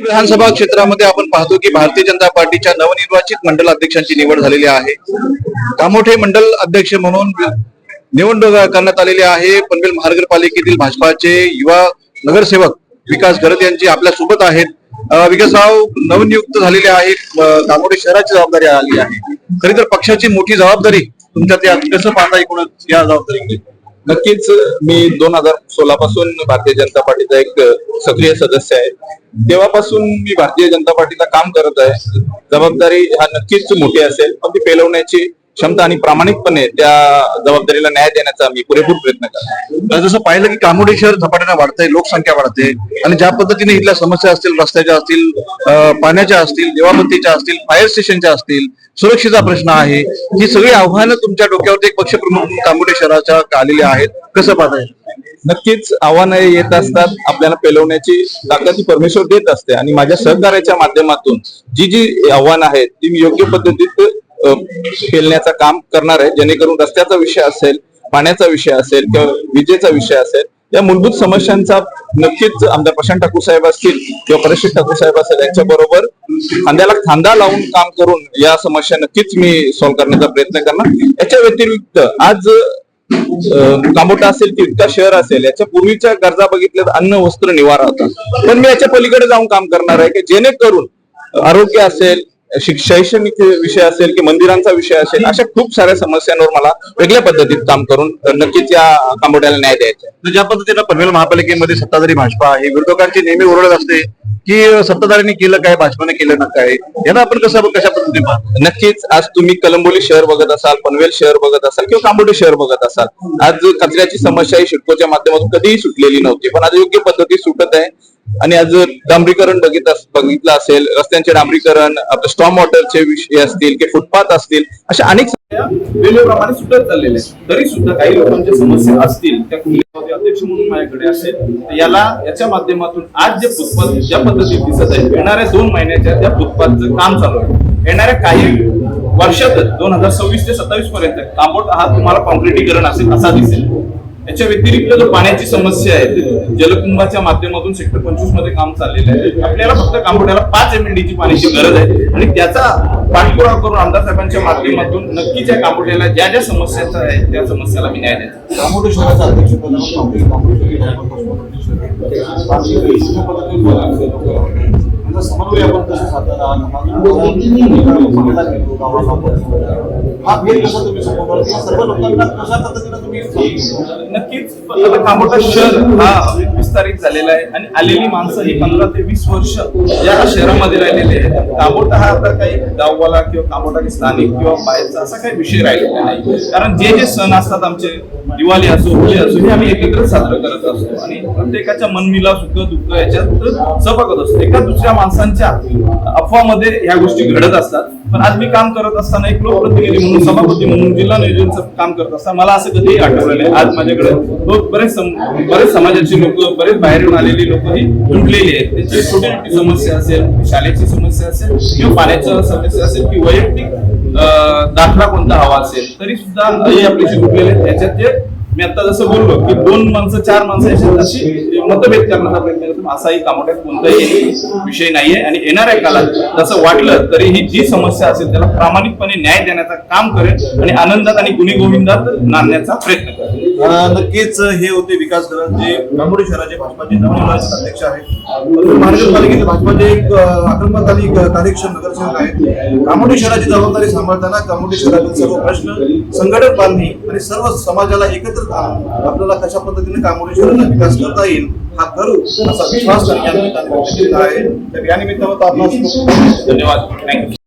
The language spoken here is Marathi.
विधानसभा क्षेत्रामध्ये आपण पाहतो की भारतीय जनता पार्टीच्या नवनिर्वाचित मंडल अध्यक्षांची निवड झालेली आहे. कामोठे मंडल अध्यक्ष म्हणून निवडणूक करण्यात आलेली आहे. पनवेल महानगरपालिकेतील भाजपाचे युवा नगरसेवक विकास गरज यांची आपल्यासोबत आहेत. विकासराव नवनियुक्त झालेले आहेत. कामोठे शहराची जबाबदारी आली आहे. खरी तर पक्षाची मोठी जबाबदारी तुमच्या त्या कसं पाहता एकूणच या जबाबदारी नक्कीच मी दोन हजार सोळा पासून भारतीय जनता पार्टीचा एक सक्रिय सदस्य आहे. तेव्हापासून मी भारतीय जनता पार्टीला काम करत आहे. जबाबदारी हा नक्कीच मोठी असेल पण ती पेलवण्याची क्षमता आणि प्रामाणिकपणे त्या जबाबदारीला न्याय देण्याचा मी पुरेपूर प्रयत्न करतो. जसं पाहिलं की कामोडी शहर झपाट्याने वाढतंय लोकसंख्या वाढते आणि ज्या पद्धतीने इथल्या समस्या असतील रस्त्याच्या असतील पाण्याच्या असतील देवाबत्तीच्या असतील फायर स्टेशनच्या असतील सुरक्षेचा प्रश्न आहे. ही सगळी आव्हानं तुमच्या डोक्यावरती एक पक्षप्रमुख म्हणून कामोडी शहराच्या आलेली आहेत. कसं पाहताय? नक्कीच आव्हानं येत असतात आपल्याला पेलवण्याची ताकद परमेश्वर देत असते. आणि माझ्या सहकार्याच्या माध्यमातून जी जी आव्हानं आहेत ती मी योग्य पद्धतीत पेलण्याचं काम करणार आहे. जेणेकरून रस्त्याचा विषय असेल पाण्याचा विषय असेल किंवा विजेचा विषय असेल या मूलभूत समस्यांचा नक्कीच आमदार प्रशांत ठाकूर साहेब असतील किंवा परेशित ठाकूर साहेब असेल यांच्या बरोबर खांद्याला खांदा लावून काम करून या समस्या नक्कीच मी सॉल्व्ह करण्याचा प्रयत्न करणार. याच्या व्यतिरिक्त आज कामोटा कामोठा असेल की शहर असेल याच्या पूर्वीच्या गरजा बघितल्या तर अन्न वस्त्र निवारा होता. पण मी याच्या पलीकडे जाऊन काम करणार आहे की जेणेकरून आरोग्य असेल शैक्षणिक विषय असेल की मंदिरांचा विषय असेल अशा खूप साऱ्या समस्यांवर मला वेगळ्या पद्धतीत काम करून नक्कीच या कामोठ्याला न्याय द्यायचा ज्या पद्धतीनं पनवेल महापालिकेमध्ये सत्ताधारी भाजपा आहे विरोधकांची नेहमी ओरडत असते की सत्ताधाऱ्यांनी केलं काय भाजपाने केलं ना काय यांना आपण कसं कशा पद्धतीने पाहतो? नक्कीच आज तुम्ही कलंबोली शहर बघत असाल पनवेल शहर बघत असाल किंवा कांबोडी शहर बघत असाल आज कचऱ्याची समस्या ही शिडकोच्या माध्यमातून कधीही सुटलेली नव्हती पण आज योग्य पद्धती सुटत आहे. आणि आज डांबरीकरण बघित बघितलं असेल रस्त्यांचे डांबरीकरण आपलं स्टॉम वॉटरचे विषय असतील की फुटपाथ असतील अशा अनेक वेळेप्रमाणे सुटत चाललेले आहेत. तरी सुद्धा काही लोकांच्या समस्या असतील त्या अध्यक्ष म्हणून माझ्याकडे असेल तर याला याच्या माध्यमातून आज जे फुटपाथ ज्या पद्धतीत दिसत आहे येणाऱ्या दोन महिन्याच्या त्या फुटपाथचं काम चालू आहे येणाऱ्या काही वर्षातच दोन हजार सव्वीस ते सत्तावीस पर्यंत कांबोट हा तुम्हाला कॉन्क्रिटीकरण असेल असा दिसेल याच्या व्यतिरिक्त जो पाण्याची समस्या आहे जलकुंभाच्या माध्यमातून सेक्टर पंचवीसमध्ये काम चाललेलं आहे आपल्याला फक्त कांबोड्याला पाच एम ची पाण्याची गरज आहे. आणि त्याचा पाठपुरावा करून आमदार साहेबांच्या माध्यमातून नक्कीच या कांबोड्याला ज्या ज्या समस्यांचा आहे त्या समस्याला मी न्याय देतो. कामोडी शहराचा अध्यक्ष समन्वय आपण कसं हा नक्कीच. शहर हा विस्तारित झालेला आहे आणि आलेली माणसं ही पंधरा ते वीस वर्ष या शहरामध्ये राहिलेले आहेत. कांबोटा हा आता काही गाववाला किंवा कामोटा स्थानिक किंवा बाहेरचा असा काही विषय राहिलेला नाही. कारण जे जे सण असतात आमचे दिवाळी असो होळी असो हे आम्ही एकत्र साजरं करत असतो. आणि प्रत्येकाच्या मनमिला सुख दुःख याच्यात सहभागत असतो. एका दुसऱ्या माणसांच्या अफवामध्ये ह्या गोष्टी घडत असतात. पण आज मी काम करत असताना एक लोकप्रतिनिधी म्हणून सभापती म्हणून जिल्हा नियोजनचं काम करत असताना मला असं कधीही आठवलं नाही. आज माझ्याकडे लोक बरेच सम- बरेच समाजाची लोक बरेच बाहेरून आलेली लोक ही जुंपलेली आहेत. त्याची छोटी छोटी समस्या असेल शाळेची समस्या असेल किंवा पाण्याची समस्या असेल की वैयक्तिक दाखला कोणता हवा असेल तरी सुद्धा हे आपल्याशी जुंपलेले आहेत त्याच्यात जे मी आता जसं बोललो की दोन माणसं चार माणसं मतभेद करण्याचा प्रयत्न करतो. असाही कामोट्यात कोणताही विषय नाहीये. आणि येणाऱ्या काळात जसं वाटलं तरी ही जी समस्या असेल त्याला प्रामाणिकपणे न्याय देण्याचं काम करेल आणि आनंदात आणि गुणी गोविंदात नांदण्याचा प्रयत्न करेल. नक्कीच हे होते विकास दरन जे कामोडी शहराचे भाजपाचे नवनिर्वाचित अध्यक्ष आहेत. परंतु महानगरपालिकेचे भाजपाचे एक आक्रमक आणि कार्यक्षम नगरसेवक आहेत. कामोडी शहराची जबाबदारी सांभाळताना कामोडी शहरातील सर्व प्रश्न संघटन बांधणी आणि सर्व समाजाला एकत्र आणून आपल्याला कशा पद्धतीने कामोडी शहराचा विकास करता येईल हा करू असा विश्वास निमित्ताने आहे. तर या खूप- धन्यवाद. थँक्यू